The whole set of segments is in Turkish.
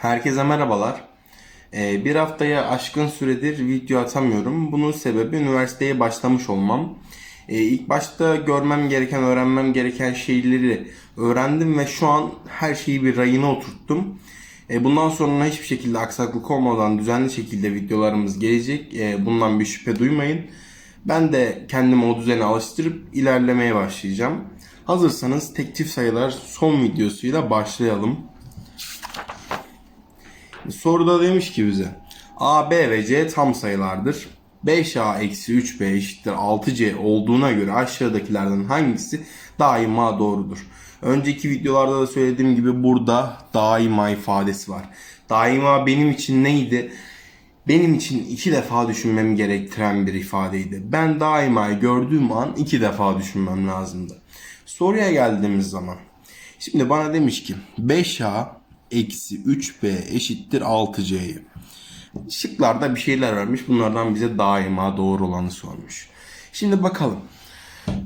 Herkese merhabalar. Ee, bir haftaya aşkın süredir video atamıyorum. Bunun sebebi üniversiteye başlamış olmam. Ee, ilk başta görmem gereken, öğrenmem gereken şeyleri öğrendim ve şu an her şeyi bir rayına oturttum. Ee, bundan sonra hiçbir şekilde aksaklık olmadan düzenli şekilde videolarımız gelecek. Ee, bundan bir şüphe duymayın. Ben de kendimi o düzene alıştırıp ilerlemeye başlayacağım. Hazırsanız tek çift sayılar son videosuyla başlayalım. Soruda demiş ki bize A, B ve C tam sayılardır. 5A eksi 3B eşittir 6C olduğuna göre aşağıdakilerden hangisi daima doğrudur? Önceki videolarda da söylediğim gibi burada daima ifadesi var. Daima benim için neydi? Benim için iki defa düşünmemi gerektiren bir ifadeydi. Ben daima gördüğüm an iki defa düşünmem lazımdı. Soruya geldiğimiz zaman. Şimdi bana demiş ki 5A eksi 3B eşittir 6C'yi. Şıklarda bir şeyler vermiş. Bunlardan bize daima doğru olanı sormuş. Şimdi bakalım.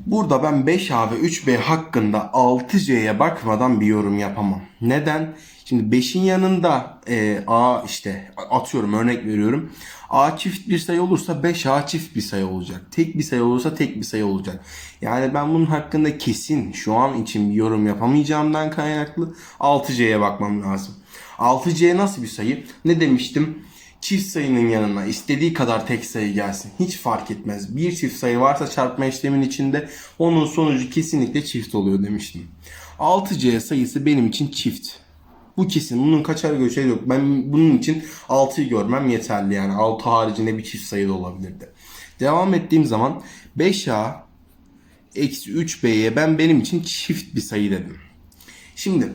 Burada ben 5A ve 3B hakkında 6C'ye bakmadan bir yorum yapamam. Neden? Şimdi 5'in yanında e, A işte atıyorum örnek veriyorum. A çift bir sayı olursa 5A çift bir sayı olacak. Tek bir sayı olursa tek bir sayı olacak. Yani ben bunun hakkında kesin şu an için bir yorum yapamayacağımdan kaynaklı 6C'ye bakmam lazım. 6C nasıl bir sayı? Ne demiştim? Çift sayının yanına istediği kadar tek sayı gelsin. Hiç fark etmez. Bir çift sayı varsa çarpma işlemin içinde onun sonucu kesinlikle çift oluyor demiştim. 6C sayısı benim için çift. Bu kesin. Bunun kaçar göçer yok. Ben bunun için 6'yı görmem yeterli. Yani 6 haricinde bir çift sayı da olabilirdi. Devam ettiğim zaman 5A eksi 3B'ye ben benim için çift bir sayı dedim. Şimdi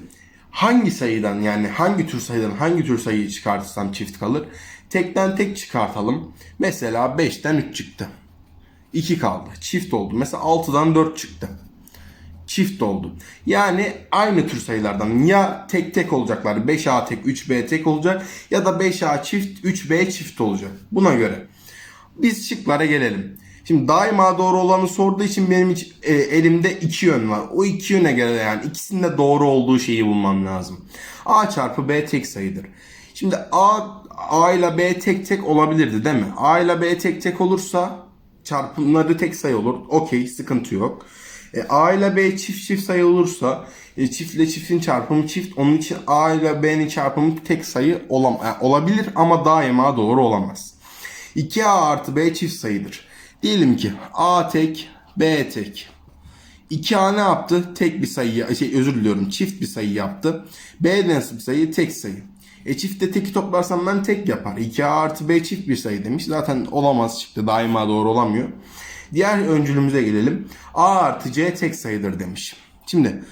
hangi sayıdan yani hangi tür sayıdan hangi tür sayıyı çıkartırsam çift kalır? Tekten tek çıkartalım. Mesela 5'ten 3 çıktı. 2 kaldı. Çift oldu. Mesela 6'dan 4 çıktı. Çift oldu. Yani aynı tür sayılardan ya tek tek olacaklar. 5A tek 3B tek olacak ya da 5A çift 3B çift olacak. Buna göre. Biz şıklara gelelim. Şimdi daima doğru olanı sorduğu için benim hiç, e, elimde iki yön var. O iki yöne göre yani ikisinde doğru olduğu şeyi bulmam lazım. A çarpı B tek sayıdır. Şimdi A, A ile B tek tek olabilirdi değil mi? A ile B tek tek olursa çarpımları tek sayı olur. Okey sıkıntı yok. E, A ile B çift çift sayı olursa e, çiftle çiftin çarpımı çift. Onun için A ile B'nin çarpımı tek sayı olam yani olabilir ama daima doğru olamaz. 2A artı B çift sayıdır. Diyelim ki A tek, B tek. 2A ne yaptı? Tek bir sayı, şey özür diliyorum çift bir sayı yaptı. B nasıl bir sayı? Tek sayı. E çiftte teki toplarsam ben tek yapar. 2A artı B çift bir sayı demiş. Zaten olamaz çıktı. Daima doğru olamıyor. Diğer öncülümüze gelelim. A artı C tek sayıdır demiş. Şimdi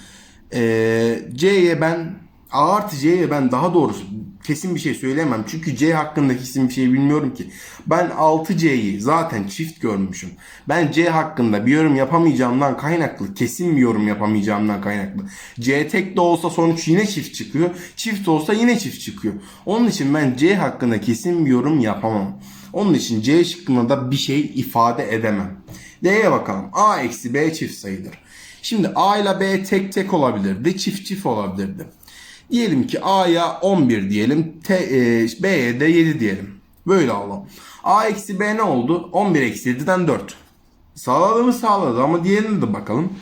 ee, C'ye ben A artı C'ye ben daha doğrusu kesin bir şey söyleyemem. Çünkü C hakkında kesin bir şey bilmiyorum ki. Ben 6C'yi zaten çift görmüşüm. Ben C hakkında bir yorum yapamayacağımdan kaynaklı, kesin bir yorum yapamayacağımdan kaynaklı. C tek de olsa sonuç yine çift çıkıyor. Çift olsa yine çift çıkıyor. Onun için ben C hakkında kesin bir yorum yapamam. Onun için C şıkkında da bir şey ifade edemem. D'ye bakalım. A eksi B çift sayıdır. Şimdi A ile B tek tek olabilirdi. Çift çift olabilirdi. Diyelim ki A'ya 11 diyelim. T, e, B'ye de 7 diyelim. Böyle alalım. A eksi B ne oldu? 11 eksi 7'den 4. Sağladı mı sağladı ama diğerine de bakalım.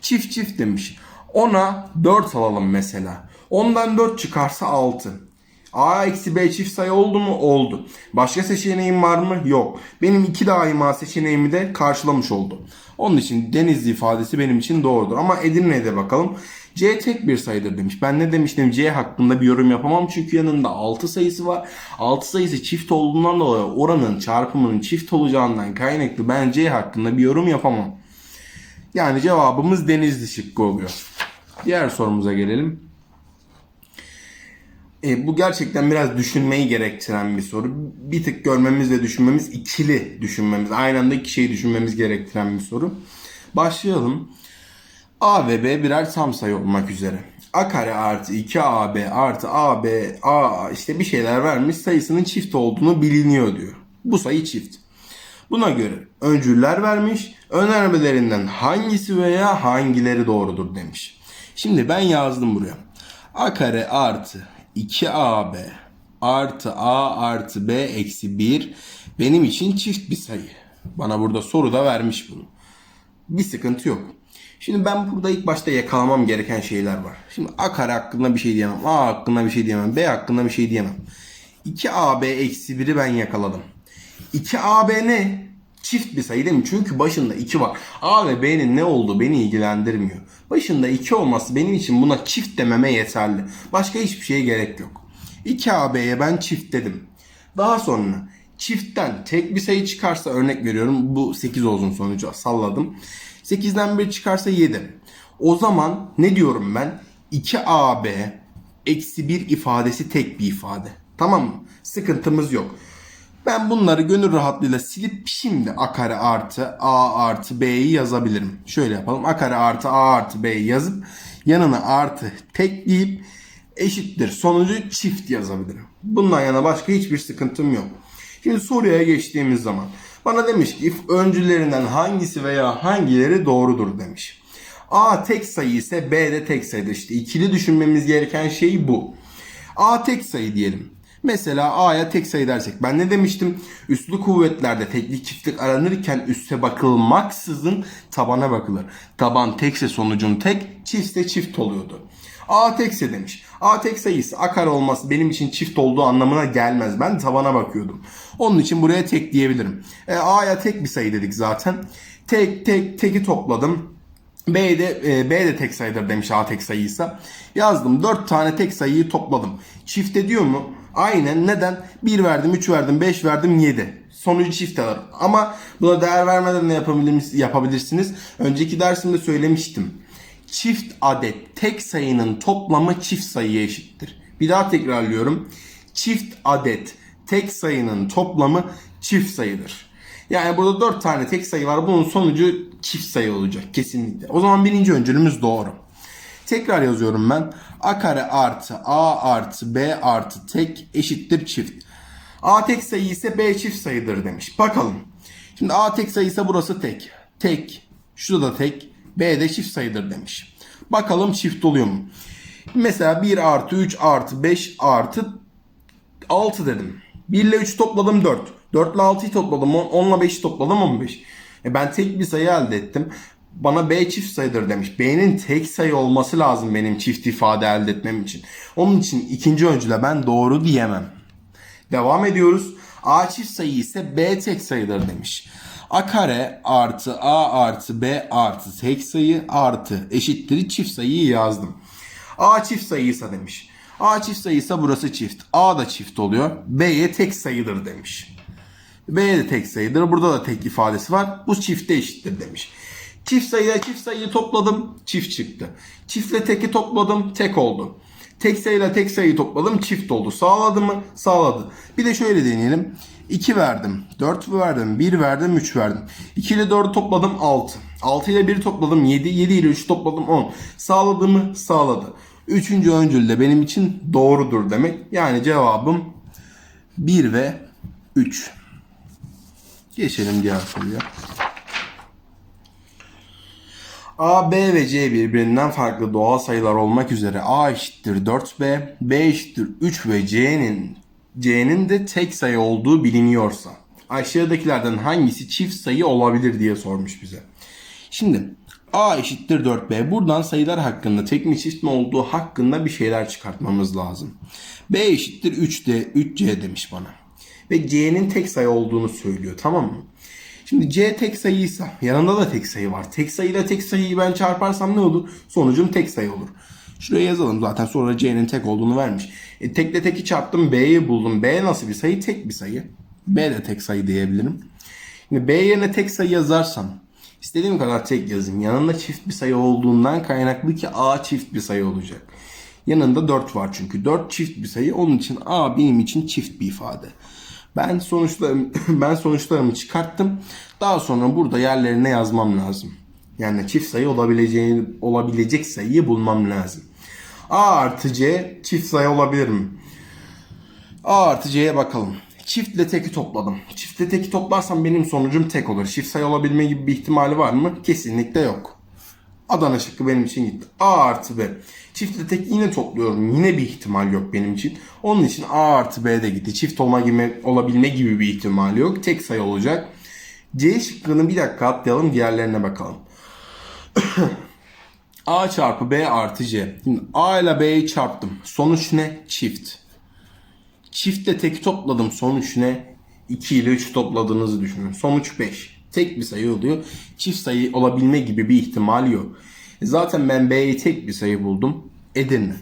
Çift çift demiş. Ona 4 alalım mesela. Ondan 4 çıkarsa 6. A eksi B çift sayı oldu mu? Oldu. Başka seçeneğim var mı? Yok. Benim iki daima seçeneğimi de karşılamış oldu. Onun için Denizli ifadesi benim için doğrudur. Ama Edirne'de bakalım. C tek bir sayıdır demiş. Ben ne demiştim? C hakkında bir yorum yapamam çünkü yanında 6 sayısı var. 6 sayısı çift olduğundan dolayı oranın çarpımının çift olacağından kaynaklı ben C hakkında bir yorum yapamam. Yani cevabımız Denizli şıkkı oluyor. Diğer sorumuza gelelim. E, bu gerçekten biraz düşünmeyi gerektiren bir soru. Bir tık görmemiz ve düşünmemiz, ikili düşünmemiz, aynı anda iki şeyi düşünmemiz gerektiren bir soru. Başlayalım. A ve B birer tam sayı olmak üzere. A kare artı 2AB artı AB, A işte bir şeyler vermiş sayısının çift olduğunu biliniyor diyor. Bu sayı çift. Buna göre öncüller vermiş, önermelerinden hangisi veya hangileri doğrudur demiş. Şimdi ben yazdım buraya. A kare artı 2AB artı A artı B eksi 1 benim için çift bir sayı. Bana burada soru da vermiş bunu. Bir sıkıntı yok. Şimdi ben burada ilk başta yakalamam gereken şeyler var. Şimdi A kare hakkında bir şey diyemem. A hakkında bir şey diyemem. B hakkında bir şey diyemem. 2AB eksi 1'i ben yakaladım. 2AB ne? Çift bir sayı değil mi? Çünkü başında 2 var. A ve B'nin ne olduğu beni ilgilendirmiyor. Başında 2 olması benim için buna çift dememe yeterli. Başka hiçbir şeye gerek yok. 2AB'ye ben çift dedim. Daha sonra çiftten tek bir sayı çıkarsa örnek veriyorum. Bu 8 olsun sonucu salladım. 8'den 1 çıkarsa 7. O zaman ne diyorum ben? 2AB eksi 1 ifadesi tek bir ifade. Tamam mı? Sıkıntımız yok. Ben bunları gönül rahatlığıyla silip şimdi a kare artı a artı b'yi yazabilirim. Şöyle yapalım. a kare artı a artı b'yi yazıp yanına artı tekleyip eşittir sonucu çift yazabilirim. Bundan yana başka hiçbir sıkıntım yok. Şimdi soruya geçtiğimiz zaman bana demiş ki if öncülerinden hangisi veya hangileri doğrudur demiş. A tek sayı ise B de tek sayıdır. İşte ikili düşünmemiz gereken şey bu. A tek sayı diyelim. Mesela A'ya tek sayı dersek. Ben ne demiştim? Üslü kuvvetlerde teklik çiftlik aranırken üste bakılmaksızın tabana bakılır. Taban tekse sonucun tek, çiftse çift oluyordu. A tekse demiş. A tek sayısı A kare olması benim için çift olduğu anlamına gelmez. Ben tabana bakıyordum. Onun için buraya tek diyebilirim. E, A'ya tek bir sayı dedik zaten. Tek tek teki topladım. B de, e, B de tek sayıdır demiş A tek sayıysa. Yazdım. 4 tane tek sayıyı topladım. Çift ediyor mu? Aynen. Neden? 1 verdim, 3 verdim, 5 verdim, 7. Sonucu çift alır. Ama buna değer vermeden ne yapabilir- yapabilirsiniz? Önceki dersimde söylemiştim. Çift adet tek sayının toplamı çift sayıya eşittir. Bir daha tekrarlıyorum. Çift adet tek sayının toplamı çift sayıdır. Yani burada 4 tane tek sayı var. Bunun sonucu çift sayı olacak kesinlikle. O zaman birinci öncülümüz doğru. Tekrar yazıyorum ben. A kare artı A artı B artı tek eşittir çift. A tek sayı ise B çift sayıdır demiş. Bakalım. Şimdi A tek sayı ise burası tek. Tek. Şurada da tek. B de çift sayıdır demiş. Bakalım çift oluyor mu? Mesela 1 artı 3 artı 5 artı 6 dedim. 1 ile 3 topladım 4. 4 ile 6'yı topladım 10. 10 ile 5'i topladım 15. E ben tek bir sayı elde ettim. Bana B çift sayıdır demiş. B'nin tek sayı olması lazım benim çift ifade elde etmem için. Onun için ikinci öncüle ben doğru diyemem. Devam ediyoruz. A çift sayı ise B tek sayıdır demiş. A kare artı A artı B artı tek sayı artı eşittir çift sayıyı yazdım. A çift sayıysa demiş. A çift sayıysa burası çift. A da çift oluyor. B'ye tek sayıdır demiş. B de tek sayıdır. Burada da tek ifadesi var. Bu çifte eşittir demiş. Çift sayıyla çift sayıyı topladım. Çift çıktı. Çiftle teki topladım. Tek oldu. Tek sayıyla tek sayıyı topladım. Çift oldu. Sağladı mı? Sağladı. Bir de şöyle deneyelim. 2 verdim. 4 verdim. 1 verdim. 3 verdim. 2 ile 4'ü topladım. 6. 6 ile 1'i topladım. 7. 7 ile 3'ü topladım. 10. Sağladı mı? Sağladı. Üçüncü öncül de benim için doğrudur demek. Yani cevabım 1 ve 3. Geçelim diğer soruya. A, B ve C birbirinden farklı doğal sayılar olmak üzere A eşittir 4B, B eşittir 3 ve C'nin C'nin de tek sayı olduğu biliniyorsa aşağıdakilerden hangisi çift sayı olabilir diye sormuş bize. Şimdi A eşittir 4B. Buradan sayılar hakkında tek mi çift mi olduğu hakkında bir şeyler çıkartmamız lazım. B eşittir 3D, 3C demiş bana. Ve C'nin tek sayı olduğunu söylüyor tamam mı? Şimdi C tek sayıysa yanında da tek sayı var. Tek sayıyla tek sayıyı ben çarparsam ne olur? Sonucum tek sayı olur. Şuraya yazalım zaten sonra C'nin tek olduğunu vermiş. E, tekle teki çarptım B'yi buldum. B nasıl bir sayı? Tek bir sayı. B de tek sayı diyebilirim. Şimdi B yerine tek sayı yazarsam istediğim kadar tek yazayım. Yanında çift bir sayı olduğundan kaynaklı ki A çift bir sayı olacak. Yanında 4 var çünkü. 4 çift bir sayı. Onun için A benim için çift bir ifade. Ben sonuçlarım ben sonuçlarımı çıkarttım. Daha sonra burada yerlerine yazmam lazım. Yani çift sayı olabileceğini olabilecek sayıyı bulmam lazım. A artı C çift sayı olabilir mi? A artı C'ye bakalım. Çiftle teki topladım. Çiftle teki toplarsam benim sonucum tek olur. Çift sayı olabilme gibi bir ihtimali var mı? Kesinlikle yok. Adana şıkkı benim için gitti. A artı B. Çiftle tek yine topluyorum. Yine bir ihtimal yok benim için. Onun için A artı B de gitti. Çift olma gibi, olabilme gibi bir ihtimal yok. Tek sayı olacak. C şıkkını bir dakika atlayalım. Diğerlerine bakalım. A çarpı B artı C. Şimdi A ile B'yi çarptım. Sonuç ne? Çift. Çiftle teki topladım. Sonuç ne? 2 ile 3 topladığınızı düşünün. Sonuç 5. Tek bir sayı oluyor. Çift sayı olabilme gibi bir ihtimal yok. E Zaten ben B'yi tek bir sayı buldum. Edirne.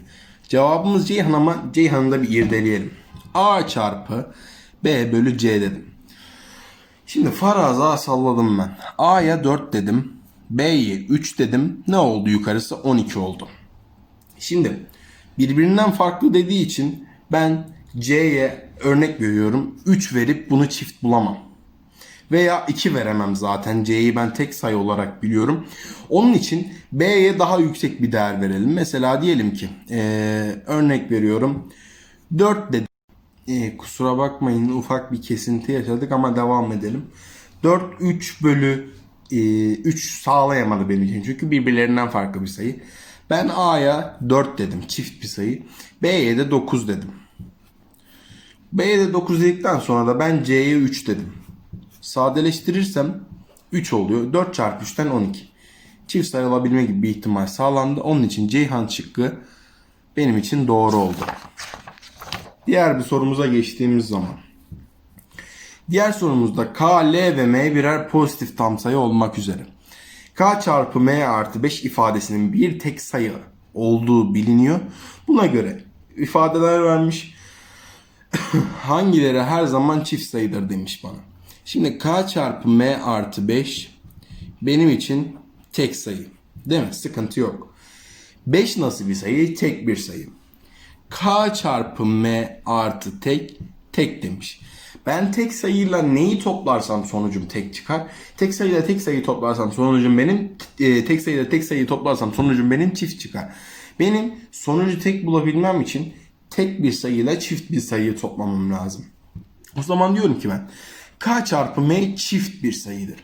Cevabımız Ceyhan ama Ceyhan'ı da bir irdeleyelim. A çarpı B bölü C dedim. Şimdi faraza salladım ben. A'ya 4 dedim. B'ye 3 dedim. Ne oldu yukarısı? 12 oldu. Şimdi birbirinden farklı dediği için ben C'ye örnek veriyorum. 3 verip bunu çift bulamam. Veya 2 veremem zaten. C'yi ben tek sayı olarak biliyorum. Onun için B'ye daha yüksek bir değer verelim. Mesela diyelim ki eee, örnek veriyorum. 4 dedim. Ee, kusura bakmayın ufak bir kesinti yaşadık ama devam edelim. 4 3 bölü e, 3 sağlayamadı benim için. Çünkü birbirlerinden farklı bir sayı. Ben A'ya 4 dedim. Çift bir sayı. B'ye de 9 dedim. B'ye de 9 dedikten sonra da ben C'ye 3 dedim. Sadeleştirirsem 3 oluyor. 4 çarpı 3'ten 12. Çift sayı olabilme gibi bir ihtimal sağlandı. Onun için Ceyhan şıkkı benim için doğru oldu. Diğer bir sorumuza geçtiğimiz zaman. Diğer sorumuzda K, L ve M birer pozitif tam sayı olmak üzere. K çarpı M artı 5 ifadesinin bir tek sayı olduğu biliniyor. Buna göre ifadeler vermiş. Hangileri her zaman çift sayıdır demiş bana. Şimdi K çarpı M artı 5 benim için tek sayı. Değil mi? Sıkıntı yok. 5 nasıl bir sayı? Tek bir sayı. K çarpı M artı tek tek demiş. Ben tek sayıyla neyi toplarsam sonucum tek çıkar. Tek sayıyla tek sayıyı toplarsam sonucum benim e, tek sayıyla tek sayıyı toplarsam sonucum benim çift çıkar. Benim sonucu tek bulabilmem için tek bir sayıyla çift bir sayıyı toplamam lazım. O zaman diyorum ki ben K çarpı M çift bir sayıdır.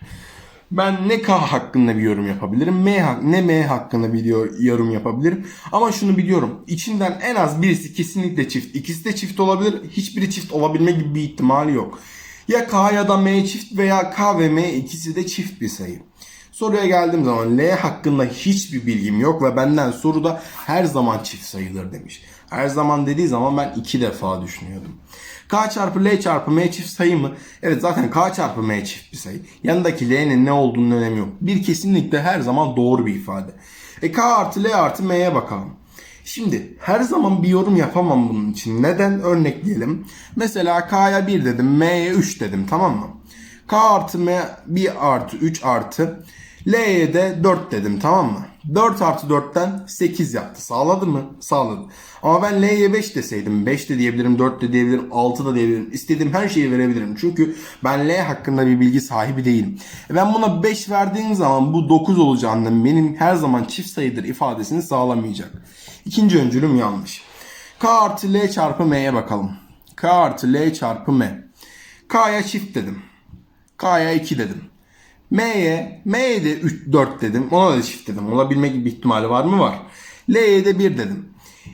Ben ne K hakkında bir yorum yapabilirim, M ne M hakkında bir yor- yorum yapabilirim. Ama şunu biliyorum. içinden en az birisi kesinlikle çift. İkisi de çift olabilir. Hiçbiri çift olabilme gibi bir ihtimali yok. Ya K ya da M çift veya K ve M ikisi de çift bir sayı. Soruya geldiğim zaman L hakkında hiçbir bilgim yok ve benden soruda her zaman çift sayılır demiş. Her zaman dediği zaman ben iki defa düşünüyordum. K çarpı L çarpı M çift sayı mı? Evet zaten K çarpı M çift bir sayı. Yanındaki L'nin ne olduğunun önemi yok. Bir kesinlikle her zaman doğru bir ifade. E K artı L artı M'ye bakalım. Şimdi her zaman bir yorum yapamam bunun için. Neden? Örnekleyelim. Mesela K'ya 1 dedim, M'ye 3 dedim tamam mı? K artı M 1 artı 3 artı L'ye de 4 dedim tamam mı? 4 artı 4'ten 8 yaptı. Sağladı mı? Sağladı. Ama ben L'ye 5 deseydim 5 de diyebilirim, 4 de diyebilirim, 6 da diyebilirim. İstediğim her şeyi verebilirim. Çünkü ben L hakkında bir bilgi sahibi değilim. E Ben buna 5 verdiğim zaman bu 9 olacağından benim her zaman çift sayıdır ifadesini sağlamayacak. İkinci öncülüm yanlış. K artı L çarpı M'ye bakalım. K artı L çarpı M. K'ya çift dedim. K'ya 2 dedim. M'ye, M'ye de 3, 4 dedim. Ona da çift dedim. Olabilme gibi ihtimali var mı? Var. L'ye de 1 dedim.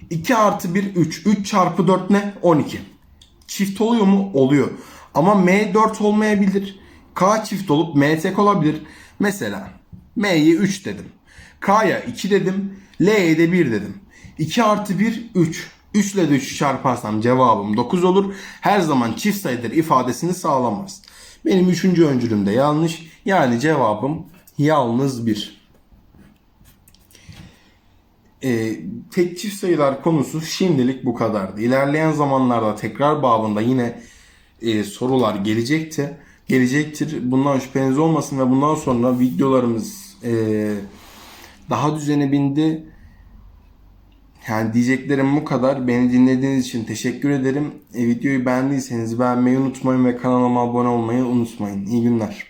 2 artı 1 3. 3 çarpı 4 ne? 12. Çift oluyor mu? Oluyor. Ama M 4 olmayabilir. K çift olup M tek olabilir. Mesela M'ye 3 dedim. K'ya 2 dedim. L'ye de 1 dedim. 2 artı 1 3. 3 ile de 3'ü çarparsam cevabım 9 olur. Her zaman çift sayıdır ifadesini sağlamaz. Benim üçüncü öncülüm de yanlış. Yani cevabım yalnız 1. Ee, tek çift sayılar konusu şimdilik bu kadardı. İlerleyen zamanlarda tekrar babında yine e, sorular gelecekti. Gelecektir. Bundan şüpheniz olmasın ve bundan sonra videolarımız e, daha düzene bindi. Yani diyeceklerim bu kadar. Beni dinlediğiniz için teşekkür ederim. E, videoyu beğendiyseniz beğenmeyi unutmayın ve kanalıma abone olmayı unutmayın. İyi günler.